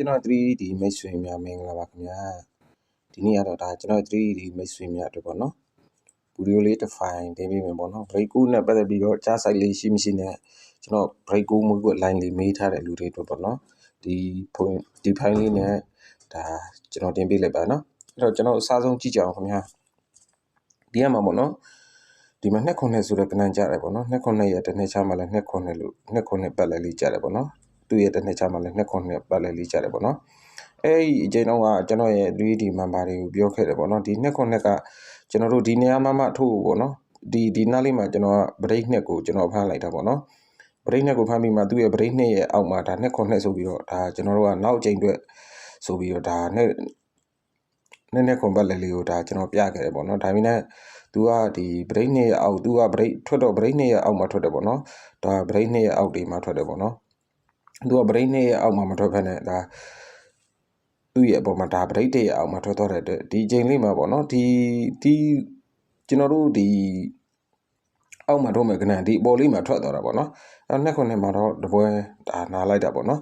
ကျွန်တော် 3D မိတ်ဆွေများမင်္ဂလာပါခင်ဗျာဒီနေ့ကတော့ဒါကျွန်တော် 3D မိတ်ဆွေများအတွက်ပေါ့နော်ဗီဒီယိုလေးတစ်ဖိုင်တင်ပေးမယ်ပေါ့နော် break ကူးနဲ့ပတ်သက်ပြီးတော့ကြားဆိုင်လေးရှိမရှိနဲ့ကျွန်တော် break ကူးမှုကို line လေးမေးထားတဲ့လူတွေအတွက်ပေါ့နော်ဒီဖွင့်ဒီ file လေးနဲ့ဒါကျွန်တော်တင်ပေးလိုက်ပါနော်အဲ့တော့ကျွန်တော်အစားဆုံးကြည့်ကြအောင်ခင်ဗျာဒီကမှာပေါ့နော်ဒီမှာနှစ်ခုနှစ်ဆိုတဲ့ကဏ္ဍကြတယ်ပေါ့နော်နှစ်ခုနှစ်ရဲ့တစ်နှစ်ချမှလည်းနှစ်ခုနှစ်လို့နှစ်ခုနှစ်ပတ်လည်းလေးကြတယ်ပေါ့နော် သူ့ရဲ့တစ်နှစ်ချမှလည်းနှစ်ခုနှစ်ပတ်လည်းလေးကြတယ်ပေါ့နော်အဲ့ဒီအချိန်တုန်းကကျွန်တော်ရဲ့ 3D member တွေကိုပြောခဲ့တယ်ပေါ့နော်ဒီနှစ်ခုနှစ်ကကျွန်တော်တို့ဒီနေရာမှာမှထို့ပေါ့နော်ဒီဒီနားလေးမှာကျွန်တော်က break နှစ်ကိုကျွန်တော်ဖမ်းလိုက်တာပေါ့နော် break နှစ်ကိုဖမ်းပြီးမှသူ့ရဲ့ break နှစ်ရဲ့အောက်မှာဒါနှစ်ခုနှစ်ဆိုပြီးတော့ဒါကျွန်တော်တို့ကနောက်အချိန်အတွက်ဆိုပြီးတော့ဒါနှစ်နှစ်နှစ်ခွန်ပတ်လည်းလေးကိုဒါကျွန်တော်ပြခဲ့တယ်ပေါ့နော်ဒါပေမဲ့သူကဒီ break နှစ်ရဲ့အောက်သူက break ထွက်တော့ break နှစ်ရဲ့အောက်မှာထွက်တယ်ပေါ့နော်ဒါ break နှစ်ရဲ့အောက်တွေမှာထွက်တယ်ပေါ့နော် သူက break နှစ်ရဲ့အောက်မှာမထွက်ဖက်နဲ့ဒါသူ့ရဲ့အပေါ်မှာဒါ break တွေရဲ့အောက်မှာထွက်သွားတဲ့အတွက်ဒီချိန်လေးမှာပေါ့နော်ဒီဒီကျွန်တော်တို့ဒီအောက်မှာထုတ်မယ်ကနန်ဒီအပေါ်လေးမှာထွက်သွားတာပေါ့နော်အဲနှစ်ခုနှစ်မှာတော့တပွဲဒါနာလိုက်တာပေါ့နော်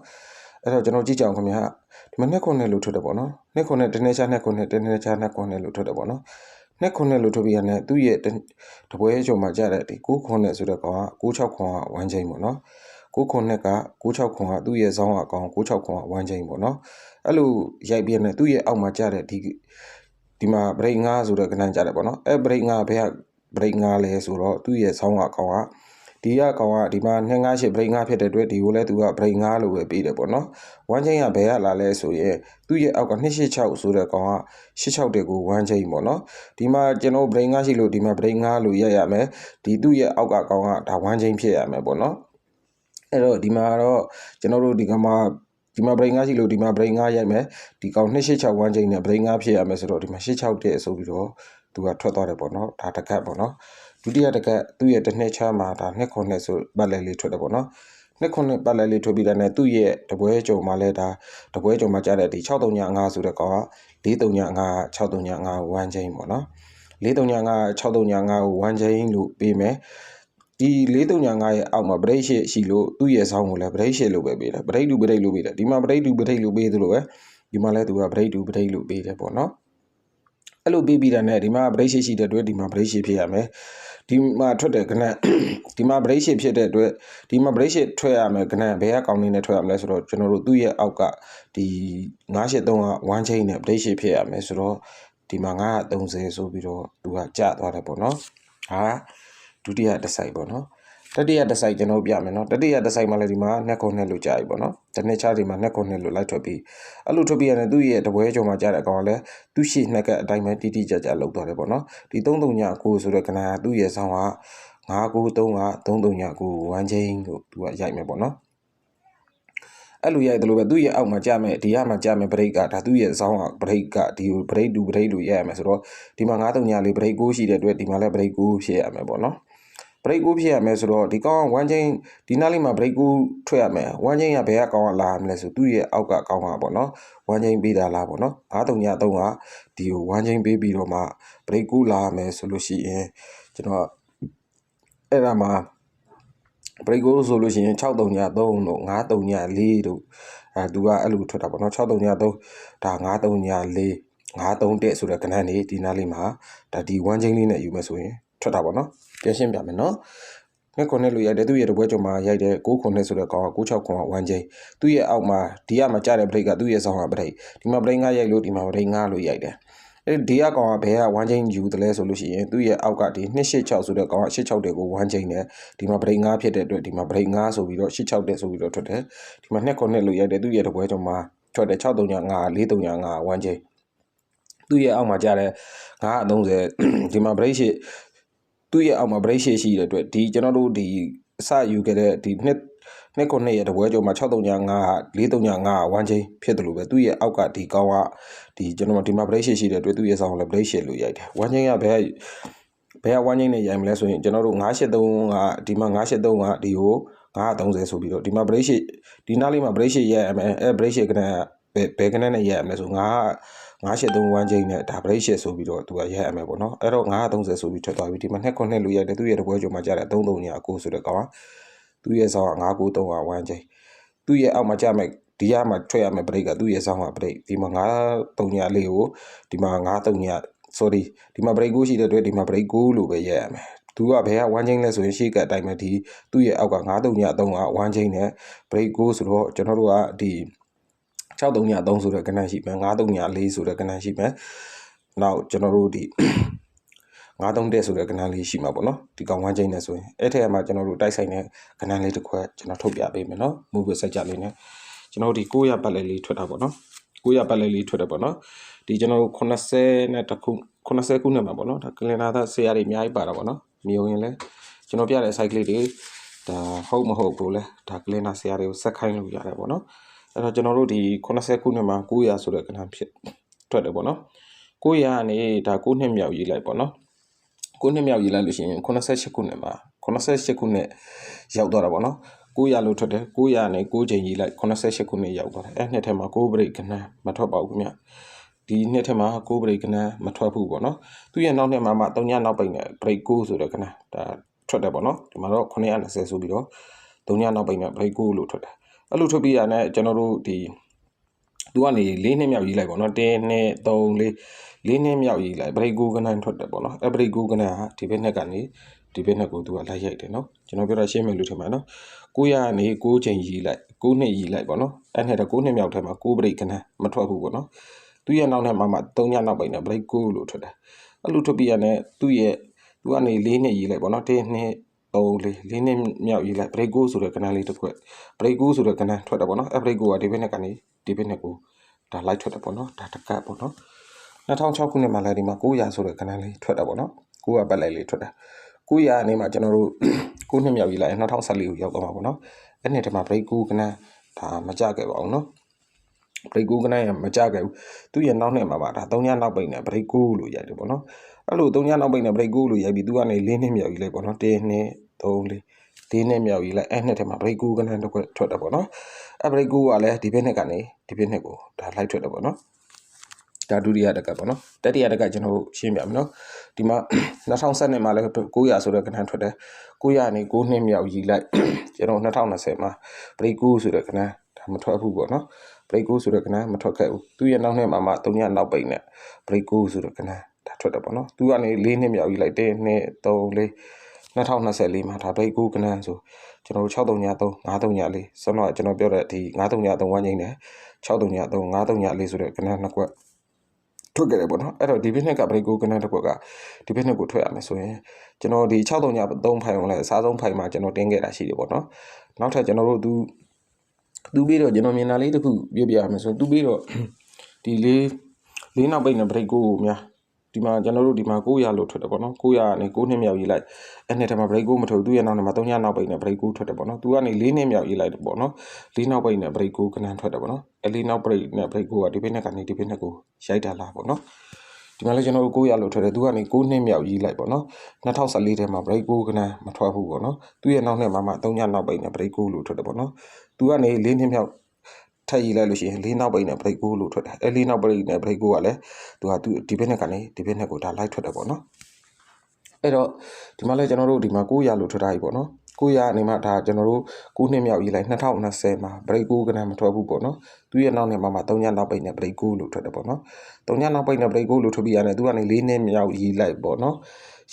အဲ့တော့ကျွန်တော်ကြည့်ကြအောင်ခင်ဗျာဒီမှာနှစ်ခုနှစ်လို့ထွက်တယ်ပေါ့နော်နှစ်ခုနှစ်တနေ့ချနှစ်ခုနှစ်တနေ့ချနှစ်ခုနှစ်လို့ထွက်တယ်ပေါ့နော်နှစ်ခုနှစ်လို့ထုတ်ပြီးရတဲ့သူ့ရဲ့တပွဲချုံမှာကြတဲ့ဒီ9ခုနှစ်ဆိုတဲ့ကောင်က96ခွန်က1ချိန်ပေါ့နော် 9ခုနှစ်က96ခွန်ကသူ့ရဲ့ဇောင်းအကောင်96ခွန်က1ချိန်ပေါ့နော်အဲ့လိုရိုက်ပြီးနေသူ့ရဲ့အောက်မှာကြတဲ့ဒီဒီမှာ break 5ဆိုတဲ့ကဏ္ဍကြတယ်ပေါ့နော်အဲ break 5ဘယ်က break 5လဲဆိုတော့သူ့ရဲ့ဇောင်းအကောင်ကဒီကကောင်ကဒီမှာ258 break 5ဖြစ်တဲ့အတွက်ဒီကိုလည်းသူက break 5လို့ပဲပြီးတယ်ပေါ့နော်။ one chain ကဘယ်ကလာလဲဆိုရင်သူ့ရဲ့အောက်က286ဆိုတဲ့ကောင်က86တဲ့ကို one chain ပေါ့နော်။ဒီမှာကျွန်တော် break 5ရှိလို့ဒီမှာ break 5လို့ရက်ရမယ်။ဒီသူ့ရဲ့အောက်ကကောင်ကဒါ one chain ဖြစ်ရမယ်ပေါ့နော်။ အဲ့တော့ဒီမှာတော့ကျွန်တော်တို့ဒီကမှာဒီမှာ brain 5ရှိလို့ဒီမှာ brain 5ရိုက်မယ်ဒီကောင်286 one chain နဲ့ brain 5ဖြစ်ရမယ်ဆိုတော့ဒီမှာ86တဲ့ဆိုပြီးတော့သူကထွက်သွားတယ်ပေါ့နော်ဒါတကတ်ပေါ့နော်ဒုတိယတကတ်သူ့ရဲ့တစ်နှစ်ချမှာဒါနှစ်ခုနှစ်ဆိုပတ်လဲလေးထွက်တယ်ပေါ့နော်နှစ်ခုနှစ်ပတ်လဲလေးထွက်ပြီးတဲ့နဲ့သူ့ရဲ့တပွဲကြုံမှာလဲဒါတပွဲကြုံမှာကြားတဲ့ဒီ6395ဆိုတဲ့ကောင်က4395 6395 one chain ပေါ့နော်4395 6395ကို one chain လို့ပေးမယ် ဒီ439ရဲ့အောက်မှာ break ရှိရှိလို့သူ့ရဲ့ဆောင်းကိုလည်း break ရှိလို့ပဲပေးတယ် break တူ break လို့ပေးတယ်ဒီမှာ break တူ break လို့ပေးသလိုပဲဒီမှာလည်းသူက break တူ break လို့ပေးတယ်ပေါ့နော်အဲ့လိုပေးပြီးတာနဲ့ဒီမှာ break ရှိရှိတဲ့အတွက်ဒီမှာ break ရှိဖြစ်ရမယ်ဒီမှာထွက်တဲ့ကနက်ဒီမှာ break ရှိဖြစ်တဲ့အတွက်ဒီမှာ break ရှိထွက်ရမယ်ကနက်ဘယ်ကကောင်းနေနဲ့ထွက်ရမလဲဆိုတော့ကျွန်တော်တို့သူ့ရဲ့အောက်ကဒီ983က1 chain နဲ့ break ရှိဖြစ်ရမယ်ဆိုတော့ဒီမှာ930ဆိုပြီးတော့သူကကျသွားတယ်ပေါ့နော်ဟာ ဒုတိယတစ်ဆိုင်ပေါ့နော်တတိယတစ်ဆိုင်ကျွန်တော်ပြမယ်နော်တတိယတစ်ဆိုင်မှာလည်းဒီမှာနှစ်ခုနှစ်လို့ကြာပြီပေါ့နော်တနှစ်ချဒီမှာနှစ်ခုနှစ်လို့လိုက်ထွက်ပြီးအဲ့လိုထွက်ပြီးရတယ်သူ့ရဲ့တပွဲကြုံမှာကြာတဲ့အကောင်ကလည်းသူ့ရှိနှစ်ကအတိုင်းပဲတိတိကျကျလောက်သွားတယ်ပေါ့နော်ဒီ339ဆိုတဲ့ကဏ္ဍကသူ့ရဲ့ဆောင်းက993က339 1 chain လို့သူကရိုက်မယ်ပေါ့နော်အဲ့လိုရိုက်တယ်လို့ပဲသူ့ရဲ့အောက်မှာကြာမယ်ဒီကမှာကြာမယ် break ကဒါသူ့ရဲ့ဇောင်းက break ကဒီ break 2 break လို့ရိုက်ရမယ်ဆိုတော့ဒီမှာ934 break 9ရှိတဲ့အတွက်ဒီမှာလည်း break 9ဖြစ်ရမယ်ပေါ့နော် break 9ဖြစ်ရမယ်ဆိုတော့ဒီကောင်က one chain ဒီနားလေးမှာ break 9ထွက်ရမယ် one chain ကဘယ်ကကောင်ကလာမလဲဆိုသူ့ရဲ့အောက်ကကောင်ကပေါ့နော် one chain ပေးတာလားပေါ့နော်9303ကဒီကို one chain ပေးပြီးတော့မှ break 9လာမယ်ဆိုလို့ရှိရင်ကျွန်တော်အဲ့ဒါမှာ break ကိုဆိုလို့ရှိရင်6303တို့5304တို့အဲသူကအဲ့လိုထွက်တာပေါ့နော်6303ဒါ5304 53တက်ဆိုတဲ့ကဏ္ဍနေဒီနားလေးမှာဒါဒီ one chain လေးနဲ့ယူမယ်ဆိုရင် ထွက်တာပေါ့နော်ပြန်ရှင်းပြမယ်နော်နှစ်ခုနှစ်လို့ရိုက်တယ်သူ့ရဲ့တပွဲကျော်မှာရိုက်တယ်6ခုနှစ်ဆိုတဲ့ကောင်က96ခုက1ချိန်သူ့ရဲ့အောက်မှာဒီကမှာကြားတဲ့ break ကသူ့ရဲ့ဆောင်းက break ဒီမှာ break 9ရိုက်လို့ဒီမှာ break 9လို့ရိုက်တယ်အဲဒီကကောင်ကဘယ်က1ချိန်ယူတယ်လဲဆိုလို့ရှိရင်သူ့ရဲ့အောက်ကဒီ286ဆိုတဲ့ကောင်က86တဲ့ကို1ချိန်နဲ့ဒီမှာ break 9ဖြစ်တဲ့အတွက်ဒီမှာ break 9ဆိုပြီးတော့86တဲ့ဆိုပြီးတော့ထွက်တယ်ဒီမှာနှစ်ခုနှစ်လို့ရိုက်တယ်သူ့ရဲ့တပွဲကျော်မှာထွက်တယ်639 439 1ချိန်သူ့ရဲ့အောက်မှာကြားတဲ့930ဒီမှာ break ရှိ သူ့ရဲ့အောက်မှာ break ရှိရှိတဲ့အတွက်ဒီကျွန်တော်တို့ဒီအစယူခဲ့တဲ့ဒီနှစ်နှစ်ခုနှစ်ရဲ့တပွဲကျော်မှာ6335 435 1 chain ဖြစ်တယ်လို့ပဲသူ့ရဲ့အောက်ကဒီကောင်းကဒီကျွန်တော်ဒီမှာ break ရှိရှိတဲ့အတွက်သူ့ရဲ့ဆောင်းလည်း break ရှိလို့ရိုက်တယ်1 chain ကဘယ်ဘယ်က1 chain နဲ့ရိုက်မလဲဆိုရင်ကျွန်တော်တို့983ကဒီမှာ983ကဒီကို930ဆိုပြီးတော့ဒီမှာ break ရှိဒီနားလေးမှာ break ရှိရိုက်ရမယ်အဲ break ရှိကနဘယ်ဘယ်ကနနဲ့ရိုက်ရမလဲဆို9 983 1ချိန်နဲ့ဒါ break ရှစ်ဆိုပြီးတော့သူကရိုက်ရမယ်ပေါ့နော်အဲ့တော့930ဆိုပြီးထွက်သွားပြီဒီမှာနှစ်ခုနှစ်လူရိုက်တယ်သူရဲ့တပွဲကြုံမှာကြာတယ်3300အကိုဆိုတဲ့ကောင်ကသူရဲ့ဆောင်းက993 1ချိန်သူ့ရဲ့အောက်မှာကြာမယ်ဒီရမှာထွက်ရမယ် break ကသူ့ရဲ့ဆောင်းက break ဒီမှာ9 3ညလေးကိုဒီမှာ9 3ည sorry ဒီမှာ break 9ရှိတဲ့အတွက်ဒီမှာ break 9လို့ပဲရက်ရမယ်သူကဘယ်က1 chain လဲဆိုရင်ရှေ့ကအတိုင်းပဲဒီသူ့ရဲ့အောက်က9 3ည3က1 chain နဲ့ break 9ဆိုတော့ကျွန်တော်တို့ကဒီ 6 3ည3ဆိုတဲ့ကဏ္ဍရှိမယ်9 3ည4ဆိုတဲ့ကဏ္ဍရှိမယ်နောက်ကျွန်တော်တို့ဒီ9 3တက်ဆိုတဲ့ကဏ္ဍလေးရှိမှာပေါ့နော်ဒီကောင်1 chain နဲ့ဆိုရင်အဲ့ထက်မှာကျွန်တော်တို့တိုက်ဆိုင်တဲ့ကဏ္ဍလေးတစ်ခွက်ကျွန်တော်ထုတ်ပြပေးမယ်နော် move ဆက်ကြလေးနဲ့ကျွန်တော်တို့ဒီ900ပတ်လေးလေးထွက်တာပေါ့နော်900ပတ်လေးလေးထွက်တယ်ပေါ့နော်ဒီကျွန်တော်တို့80နဲ့တခု80ခုနှစ်မှာပေါ့နော်ဒါကလင်နာသားဆရာတွေအများကြီးပါတာပေါ့နော်မြုံရင်လဲကျွန်တော်ပြတဲ့ site လေးတွေဒါဟုတ်မဟုတ်ဘူးလဲဒါကလင်နာဆရာတွေကိုဆက်ခိုင်းလို့ရတယ်ပေါ့နော် အဲ့တော့ကျွန်တော်တို့ဒီ80ခုနှစ်မှာ900ဆိုတဲ့ကဏ္ဍဖြစ်ထွက်တယ်ပေါ့နော်900ကနေဒါ9နှစ်မြောက်ရေးလိုက်ပေါ့နော်9နှစ်မြောက်ရေးလိုက်လို့ရှိရင်88ခုနှစ်မှာ88ခုနှစ်ရောက်သွားတာပေါ့နော်900လို့ထွက်တယ်900နဲ့9ချိန်ရေးလိုက်88ခုနှစ်ရောက်သွားတယ်အဲ့နှစ်ထဲမှာ9 break ကဏ္ဍမထွက်ပါဘူးခင်ဗျဒီနှစ်ထဲမှာ9 break ကဏ္ဍမထွက်ဘူးပေါ့နော်သူရဲ့နောက်နှစ်မှာမှ3ညနောက်ပိတ်နဲ့ break 9ဆိုတဲ့ကဏ္ဍဒါထွက်တယ်ပေါ့နော်ဒီမှာတော့920ဆိုပြီးတော့3ညနောက်ပိတ်နဲ့ break 9လို့ထွက်တယ် အဲ့လိုထွက်ပြီးရတဲ့ကျွန်တော်တို့ဒီသူကနေ၄နှစ်မြောက်ရေးလိုက်ပေါ့နော်1 2 3 4လေးနှစ်မြောက်ရေးလိုက် break 9ကနန်းထွက်တယ်ပေါ့နော်အဲ့ break 9ကနန်းဟာဒီဘက်နှစ်ကနေဒီဘက်နှစ်ကိုသူကလိုက်ရိုက်တယ်နော်ကျွန်တော်ပြောတာရှင်းမယ်လို့ထင်ပါနော်900ကနေ9ချိန်ရေးလိုက်9နှစ်ရေးလိုက်ပေါ့နော်အဲ့နဲ့တော့9နှစ်မြောက်ထဲမှာ9 break ကနန်းမထွက်ဘူးပေါ့နော်သူရဲ့နောက်နဲ့မှမှ3ညနောက်ပိုင်းနဲ့ break 9လို့ထွက်တယ်အဲ့လိုထွက်ပြီးရတဲ့သူ့ရဲ့သူကနေ၄နှစ်ရေးလိုက်ပေါ့နော်1နှစ် 3လေးလေးနှစ်မြောက်ရေးလိုက် break 9ဆိုတဲ့ကဏ္ဍလေးတစ်ခွက် break 9ဆိုတဲ့ကဏ္ဍထွက်တယ်ပေါ့နော်အဲ့ break 9ကဒီဘက်နဲ့ကနေဒီဘက်နဲ့ကိုဒါလိုက်ထွက်တယ်ပေါ့နော်ဒါတကတ်ပေါ့နော်2006ခုနှစ်မှာလည်းဒီမှာ900ဆိုတဲ့ကဏ္ဍလေးထွက်တာပေါ့နော်900ပတ်လိုက်လေးထွက်တာ900အနေမှာကျွန်တော်တို့9နှစ်မြောက်ရေးလိုက်2014ကိုရောက်တော့မှာပေါ့နော်အဲ့နှစ်တည်းမှာ break 9ကဏ္ဍဒါမကြခဲ့ပါဘူးနော် break 9ကနရမကြခဲ့ဘူးသူရဲ့နောက်နှစ်မှာပါဒါ3ညနောက်ပိတ်နဲ့ break 9လို့ရိုက်တယ်ပေါ့နော်အဲ့လို3ညနောက်ပိတ်နဲ့ break 9လို့ရိုက်ပြီးသူကနေ4နှစ်မြောက်ကြီးလိုက်ပေါ့နော်1 2 3 4ဒီနှစ်မြောက်ကြီးလိုက်အဲ့နှစ်ထဲမှာ break 9ကနတစ်ခွက်ထွက်တယ်ပေါ့နော်အဲ့ break 9ကလည်းဒီဘက်နှစ်ကနေဒီဘက်နှစ်ကိုဒါလိုက်ထွက်တယ်ပေါ့နော်ဒါဒုတိယတက်ကပေါ့နော်တတိယတက်ကကျွန်တော်ရှင်းပြမယ်နော်ဒီမှာ2012မှာလည်း900ဆိုတဲ့ကဏ္ဍထွက်တယ်900နေ9နှစ်မြောက်ကြီးလိုက်ကျွန်တော်2020မှာ break 9ဆိုတဲ့ကဏ္ဍဒါမထွက်ဘူးပေါ့နော် break 9ဆိုတဲ့ကဏ္ဍမထွက်ခဲ့ဘူးသူရဲ့နောက်နှစ်မှာမှ3ညနောက်ပိတ်နဲ့ break 9ဆိုတဲ့ကဏ္ဍဒါထွက်တယ်ပေါ့နော်သူကနေ4နှစ်မြောက်ကြီးလိုက်1 2 3 4 2024မှာဒါ break 9ကဏ္ဍဆိုကျွန်တော်တို့63ည3 53ည4ဆွမ်းတော့ကျွန်တော်ပြောတဲ့ဒီ53ည3ဝန်းကျင်းနဲ့63ည3 53ည4ဆိုတဲ့ကဏ္ဍနှစ်ကွက်ထွက်ခဲ့တယ်ပေါ့နော်အဲ့တော့ဒီ business က break ကိုကနန်းတစ်ခွက်ကဒီ business ကိုထွက်ရမယ်ဆိုရင်ကျွန်တော်ဒီ63ည3ဖိုင်အောင်လဲအစားဆုံးဖိုင်မှာကျွန်တော်တင်းခဲ့တာရှိတယ်ပေါ့နော်နောက်ထပ်ကျွန်တော်တို့သူသူပြီးတော့ကျွန်တော်မြင်တာလေးတစ်ခုပြပြရမယ်ဆိုရင်သူပြီးတော့ဒီလေးလေးနောက်ပိတ်နဲ့ break ကိုများ ဒီမှာကျွန်တော်တို့ဒီမှာ900လို့ထွက်တယ်ပေါ့နော်900နဲ့9နှစ်မြောက်ရေးလိုက်အဲ့နှစ်ထဲမှာ break ကိုမထုတ်သူရဲ့နောက်နဲ့မှာ3ညနောက်ပိတ်နဲ့ break ကိုထွက်တယ်ပေါ့နော်သူကနေ4နှစ်မြောက်ရေးလိုက်တယ်ပေါ့နော်4နောက်ပိတ်နဲ့ break ကိုကနန်းထွက်တယ်ပေါ့နော်အဲ့4နောက်ပိတ်နဲ့ break ကိုကဒီဘက်နဲ့ကနေဒီဘက်နဲ့ကိုရိုက်တာလားပေါ့နော်ဒီမှာလည်းကျွန်တော်တို့900လို့ထွက်တယ်သူကနေ9နှစ်မြောက်ရေးလိုက်ပေါ့နော်2014ထဲမှာ break 9ကနန်းမထွက်ဘူးပေါ့နော်သူရဲ့နောက်နှစ်မှာမှ3ညနောက်ပိတ်နဲ့ break 9လို့ထွက်တယ်ပေါ့နော်သူကနေ4နှစ်မြောက် ထပ်ရေးလိုက်လို့ရှိရင်လေးနောက်ပိတ်နဲ့ break 9လို့ထွက်တယ်အဲလေးနောက်ပိတ်နဲ့ break 9ကလည်းသူကသူဒီဘက်နဲ့ကနေဒီဘက်နဲ့ကိုဒါလိုက်ထွက်တယ်ပေါ့နော်အဲ့တော့ဒီမှာလည်းကျွန်တော်တို့ဒီမှာ900လို့ထွက်ထားပြီပေါ့နော် 900အနေမှာဒါကျွန်တော်တို့9နှစ်မြောက်ရေးလိုက်2020မှာ break 9ကနမထွက်ဘူးပေါ့နော်သူရဲ့နောက်နှစ်မှာမှ3ညနောက်ပိတ်နဲ့ break 9လို့ထွက်တယ်ပေါ့နော်3ညနောက်ပိတ်နဲ့ break 9လို့ထွက်ပြီးရတယ်သူကနေ4နှစ်မြောက်ရေးလိုက်ပေါ့နော်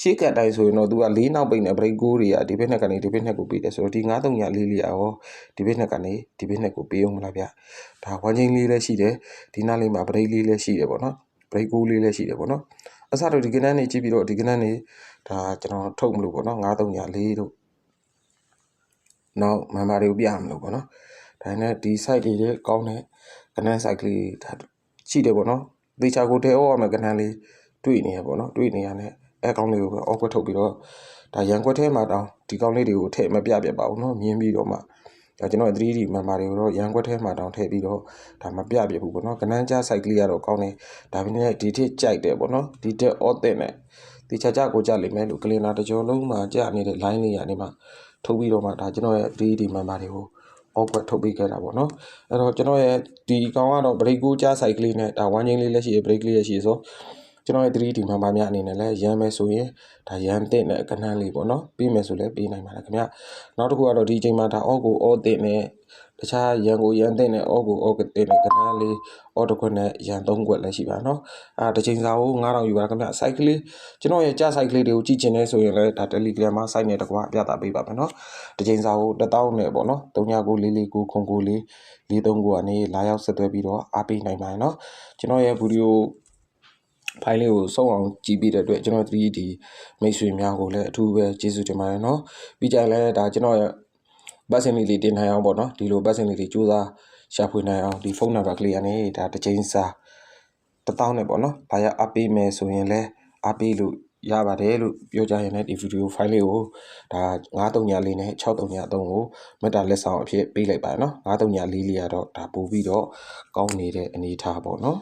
ရှေ့ကတိုင်းဆိုရင်တော့သူက၄နောက်ပိတ်နဲ့ break 9တွေကဒီဘက်နဲ့ကနေဒီဘက်နဲ့ကိုပေးတယ်ဆိုတော့ဒီ9 3ညလေးလေးရောဒီဘက်နဲ့ကနေဒီဘက်နဲ့ကိုပေးအောင်မလားဗျဒါဝမ်းချင်းလေးလည်းရှိတယ်ဒီနားလေးမှာ break လေးလည်းရှိတယ်ပေါ့နော် break 9လေးလည်းရှိတယ်ပေါ့နော်အစားတော့ဒီကနန်းနေကြည့်ပြီးတော့ဒီကနန်းနေဒါကျွန်တော်ထုတ်မလို့ပေါ့နော်9 3ည4တို့ နောက် member တွေကိုပြရမလို့ပေါ့နော်ဒါနဲ့ဒီ site လေးတွေကောင်းတဲ့ကဏန်း site လေးဒါရှိတယ်ပေါ့နော်သေချာကိုတဲအောရမယ်ကဏန်းလေးတွေ့နေရပေါ့နော်တွေ့နေရတဲ့အဲကောင်းလေးကိုပဲ off ွက်ထုတ်ပြီးတော့ဒါရန်ကွက်ထဲမှာတောင်းဒီကောင်းလေးတွေကိုထည့်မပြပြပါဘူးနော်မြင်ပြီးတော့မှဒါကျွန်တော် 3D member တွေကိုတော့ရန်ကွက်ထဲမှာတောင်းထည့်ပြီးတော့ဒါမပြပြဘူးပေါ့နော်ကဏန်းကြား site လေးကတော့ကောင်းတယ်ဒါပေမဲ့ဒီထစ်ကြိုက်တယ်ပေါ့နော်ဒီတက် authentic နဲ့တေချာကြကိုကြလိမ့်မယ်လို့ကလင်နာတစ်ကြောလုံးမှာကြနေတဲ့ line လေးရနေမှာ ထုတ်ပြီးတော့မှဒါကျွန်တော်ရဲ့ 3D မန်မာတွေကိုအောက်ကွက်ထုတ်ပေးခဲ့တာပေါ့နော်အဲ့တော့ကျွန်တော်ရဲ့ဒီကောင်ကတော့ break ကိုကြား site ကလေးနဲ့ဒါ one chain လေးလည်းရှိရ break လေးလည်းရှိရဆို ကျွန်တော်ရဲ့ 3D မှန်ပါများအနေနဲ့လည်းရမ်းမယ်ဆိုရင်ဒါရမ်းတဲ့နဲ့ကနန်းလေးပေါ့နော်ပြီးမယ်ဆိုလည်းပြီးနိုင်ပါတယ်ခင်ဗျနောက်တစ်ခုကတော့ဒီအချိန်မှာဒါအော့ကိုအော့တဲ့နဲ့တခြားရန်ကိုရန်တဲ့နဲ့အော့ကိုအော့တဲ့နဲ့ကနန်းလေးအော့တစ်ခွက်နဲ့ရန်သုံးခွက်လည်းရှိပါနော်အာတစ်ချိန်စာကို9000ယူပါခင်ဗျ site ကလေးကျွန်တော်ရဲ့ကြာ site ကလေးတွေကိုကြည့်ချင်နေဆိုရင်လည်းဒါ Telegram မှာ site နဲ့တကွာပြတာပေးပါမယ်နော်တစ်ချိန်စာကို1000နဲ့ပေါ့နော်399449ခွန်ကိုလေး439ကနေလာရောက်ဆက်သွဲပြီးတော့အားပေးနိုင်ပါတယ်နော်ကျွန်တော်ရဲ့ဗီဒီယို ဖိုင်လေးကိုစုံအောင်ကြည့်ပြတဲ့အတွက်ကျွန်တော်ဒီဒီမိတ်ဆွေများကိုလည်းအထူးပဲကျေးဇူးတင်ပါတယ်နော်ပြီးကြလည်းဒါကျွန်တော်ရဲ့ဘတ်စင်လေးလေးတင်နိုင်အောင်ပေါ့နော်ဒီလိုဘတ်စင်လေးလေးစူးစမ်းရှာဖွေနိုင်အောင်ဒီဖုန်းနံပါတ်ကလေးကနေဒါတစ်ချိန်စာ1000နဲ့ပေါ့နော်ဒါရအပေးမယ်ဆိုရင်လည်းအပေးလို့ရပါတယ်လို့ပြောကြရင်လည်းဒီဗီဒီယိုဖိုင်လေးကိုဒါ939လေးနဲ့639 3ကိုမေတ္တာလက်ဆောင်အဖြစ်ပေးလိုက်ပါနော်939လေးလေးကတော့ဒါပို့ပြီးတော့ကောင်းနေတဲ့အနေအထားပေါ့နော်